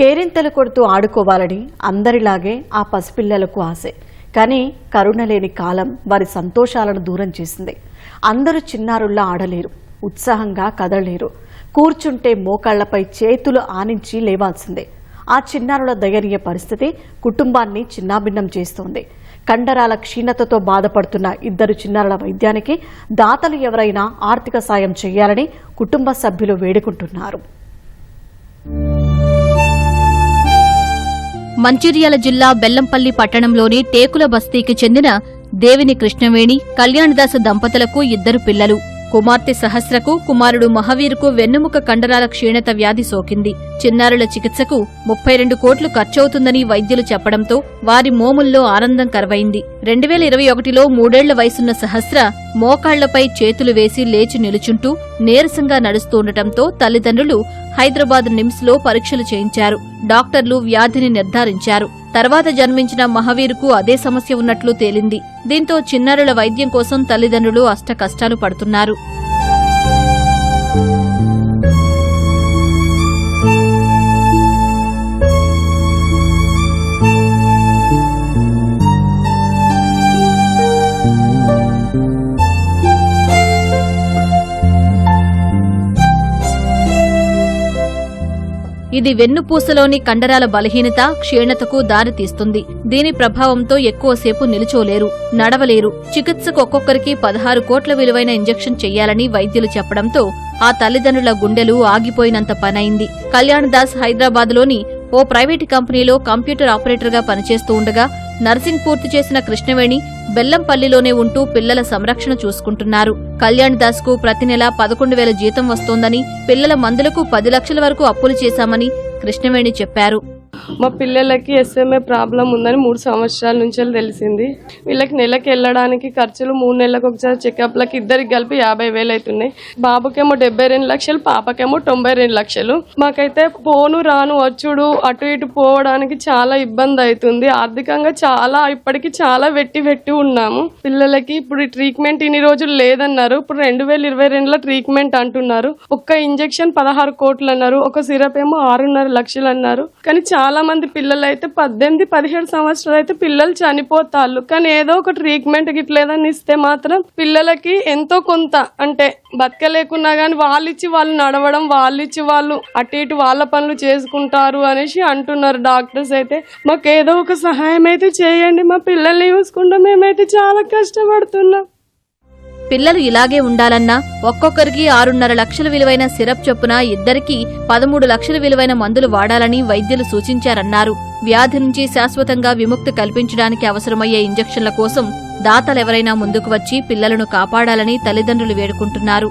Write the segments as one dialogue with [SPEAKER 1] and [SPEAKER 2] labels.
[SPEAKER 1] కేరింతలు కొడుతూ ఆడుకోవాలని అందరిలాగే ఆ పసిపిల్లలకు ఆశే. కానీ కరుణ లేని కాలం వారి సంతోషాలను దూరం చేసింది. అందరూ చిన్నారుల్లా ఆడలేరు ఉత్సాహంగా కదలలేరు. కూర్చుంటే మోకాళ్ళపై చేతులు ఆనించి లేవాల్సిందే. ఆ చిన్నారుల దయనీయ పరిస్థితి కుటుంబాన్ని చిన్నాభిన్నం చేస్తోంది. కండరాల క్షీణతతో బాధపడుతున్న ఇద్దరు చిన్నారుల వైద్యానికి దాతలు ఎవరైనా ఆర్థిక సాయం చేయాలని కుటుంబ సభ్యులు వేడుకుంటున్నారు.
[SPEAKER 2] మంచిర్యాల జిల్లా బెల్లంపల్లి పట్టణంలోని టేకుల బస్తీకి చెందిన దేవిని కృష్ణవేణి కళ్యాణదాస దంపతులకు ఇద్దరు పిల్లలు. కుమార్తె సహస్రకు కుమారుడు మహావీరుకు వెన్నుముక కండరాల క్షీణత వ్యాధి సోకింది. చిన్నారుల చికిత్సకు ముప్పై రెండు కోట్లు ఖర్చవుతుందని వైద్యులు చెప్పడంతో వారి మోముల్లో ఆనందం కరవైంది. రెండు వేల ఇరవై ఒకటిలో మూడేళ్ళ వయసున్న సహస్ర మోకాళ్ళపై చేతులు వేసి లేచి నిలుచుంటూ నీరసంగా నడుస్తుండటంతో తల్లిదండ్రులు హైదరాబాద్ నిమ్స్లో పరీక్షలు చేయించారు. డాక్టర్లు వ్యాధిని నిర్ధారించారు. తర్వాత జన్మించిన మహావీరుకు అదే సమస్య ఉన్నట్లు తేలింది. దీంతో చిన్నారుల వైద్యం కోసం తల్లిదండ్రులు అష్ట కష్టాలు పడుతున్నారు. ఇది వెన్నుపూసలోని కండరాల బలహీనత క్షీణతకు దారితీస్తుంది. దీని ప్రభావంతో ఎక్కువసేపు నిలుచోలేరు నడవలేరు. చికిత్సకు ఒక్కొక్కరికి పదహారు కోట్ల విలువైన ఇంజెక్షన్ చెయ్యాలని వైద్యులు చెప్పడంతో ఆ తల్లిదండ్రుల గుండెలు ఆగిపోయినంత పనైంది. కళ్యాణ్ దాస్ హైదరాబాద్లోని ఓ ప్రైవేటు కంపెనీలో కంప్యూటర్ ఆపరేటర్గా పనిచేస్తూ ఉండగా నర్సింగ్ పూర్తి చేసిన కృష్ణవేణి బెల్లంపల్లిలోనే ఉంటూ పిల్లల సంరక్షణ చూసుకుంటున్నారు. కళ్యాణ్ దాస్కు ప్రతి నెల పదకొండు వేల జీతం వస్తోందని పిల్లల మందులకు పది లక్షల వరకు అప్పులు చేశామని కృష్ణవేణి చెప్పారు.
[SPEAKER 3] మా పిల్లలకి ఎస్ఎంఏ ప్రాబ్లం ఉందని మూడు సంవత్సరాల నుంచి తెలిసింది. వీళ్ళకి నెలకి వెళ్ళడానికి ఖర్చులు మూడు నెలలకు ఒకసారి చెకప్లకి ఇద్దరికి కలిపి యాభై వేలు అవుతున్నాయి. బాబుకేమో డెబ్బై రెండు లక్షలు పాపకేమో తొంభై రెండు లక్షలు. మాకైతే పోను రాను వచ్చుడు అటు ఇటు పోవడానికి చాలా ఇబ్బంది అవుతుంది. ఆర్థికంగా చాలా ఇప్పటికి చాలా వెట్టి వెట్టి ఉన్నాము. పిల్లలకి ఇప్పుడు ట్రీట్మెంట్ ఇన్ని రోజులు లేదన్నారు. ఇప్పుడు రెండు వేల ఇరవై రెండులో ట్రీట్మెంట్ అంటున్నారు. ఒక్క ఇంజెక్షన్ పదహారు కోట్లు అన్నారు. ఒక సిరప్ ఏమో ఆరున్నర లక్షలు అన్నారు. కానీ చాలా మంది పిల్లలు అయితే పద్దెనిమిది పదిహేడు సంవత్సరాలు అయితే పిల్లలు చనిపోతారు కానీ ఏదో ఒక ట్రీట్మెంట్ గిట్లేదని ఇస్తే మాత్రం పిల్లలకి ఎంతో కొంత అంటే బతకలేకున్నా కానీ వాళ్ళు ఇచ్చి వాళ్ళు నడవడం వాళ్ళు ఇచ్చి వాళ్ళు అటు ఇటు వాళ్ళ పనులు చేసుకుంటారు అనేసి అంటున్నారు డాక్టర్స్ అయితే. మాకు ఏదో ఒక సహాయం అయితే చేయండి మా పిల్లల్ని చూసుకుంటాం మేమైతే చాలా కష్టపడుతున్నాం.
[SPEAKER 2] పిల్లలు ఇలాగే ఉండాలన్నా ఒక్కొక్కరికి ఆరున్నర లక్షల విలువైన సిరప్ చొప్పున ఇద్దరికీ పదమూడు లక్షల విలువైన మందులు వాడాలని వైద్యులు సూచించారన్నారు. వ్యాధి నుంచి శాశ్వతంగా విముక్తి కల్పించడానికి అవసరమయ్యే ఇంజెక్షన్ల కోసం దాతలెవరైనా ముందుకు వచ్చి పిల్లలను కాపాడాలని తల్లిదండ్రులు వేడుకుంటున్నారు.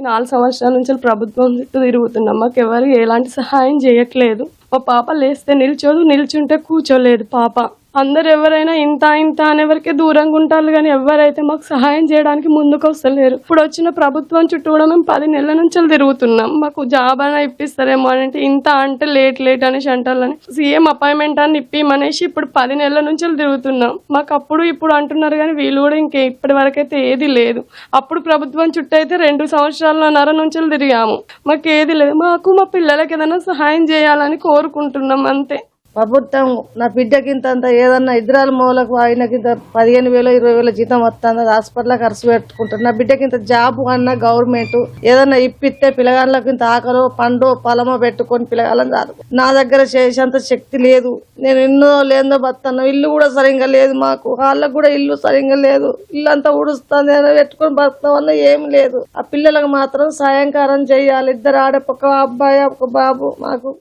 [SPEAKER 3] నాలుగు సంవత్సరాల నుంచి ప్రభుత్వం చుట్టూ తిరుగుతున్నాం. మాకు ఎవరు ఎలాంటి సహాయం చేయట్లేదు. మా పాప లేస్తే నిల్చోదు నిల్చుంటే కూర్చోలేదు పాప. అందరు ఎవరైనా ఇంత ఇంత అనేవరకే దూరంగా ఉంటారు కానీ ఎవరైతే మాకు సహాయం చేయడానికి ముందుకు వస్తలేరు. ఇప్పుడు వచ్చిన ప్రభుత్వం చుట్టూ కూడా మేము పది నెలల నుంచి తిరుగుతున్నాం. మాకు జాబ్ అయినా ఇప్పిస్తారేమో అని అంటే ఇంత అంటే లేట్ లేట్ అనేసి అంటారని. సీఎం అపాయింట్మెంట్ అని ఇప్పిమనేసి ఇప్పుడు పది నెలల నుంచి తిరుగుతున్నాం. మాకు అప్పుడు ఇప్పుడు అంటున్నారు కానీ వీళ్ళు కూడా ఇంకే ఇప్పటి వరకైతే ఏది లేదు. అప్పుడు ప్రభుత్వం చుట్టూ అయితే రెండు సంవత్సరాలన్నర నుంచి తిరిగాము. మాకు ఏది లేదు. మాకు మా పిల్లలకి ఏదైనా సహాయం చేయాలని కోరుకుంటున్నాం అంతే.
[SPEAKER 4] ప్రభుత్వం నా బిడ్డకింత అంత ఏదన్నా ఇద్దరాల మూలకు ఆయనకింత పదిహేను వేలు ఇరవై వేల జీతం వస్తుంది అది హాస్పిటల్ ఖర్చు పెట్టుకుంటారు నా బిడ్డకి ఇంత జాబ్ అన్నా గవర్నమెంట్ ఏదన్నా ఇప్పిస్తే పిల్లగాళ్ళకి ఇంత ఆకలో పండు పొలమో పెట్టుకొని పిల్లగాళ్ళని చాలు. నా దగ్గర చేసేంత శక్తి లేదు. నేను ఎన్నో లేదో బతున్నా ఇల్లు కూడా సరిగ్గా లేదు మాకు. వాళ్ళకు కూడా ఇల్లు సరిగ్గా లేదు. ఇల్లు అంతా ఉడుస్తుంది అని పెట్టుకొని బతుకుతాం వల్ల ఏం లేదు. ఆ పిల్లలకు మాత్రం సాయంకాలం చేయాలి. ఇద్దరు ఆడ ఒక అబ్బాయి ఒక బాబు మాకు.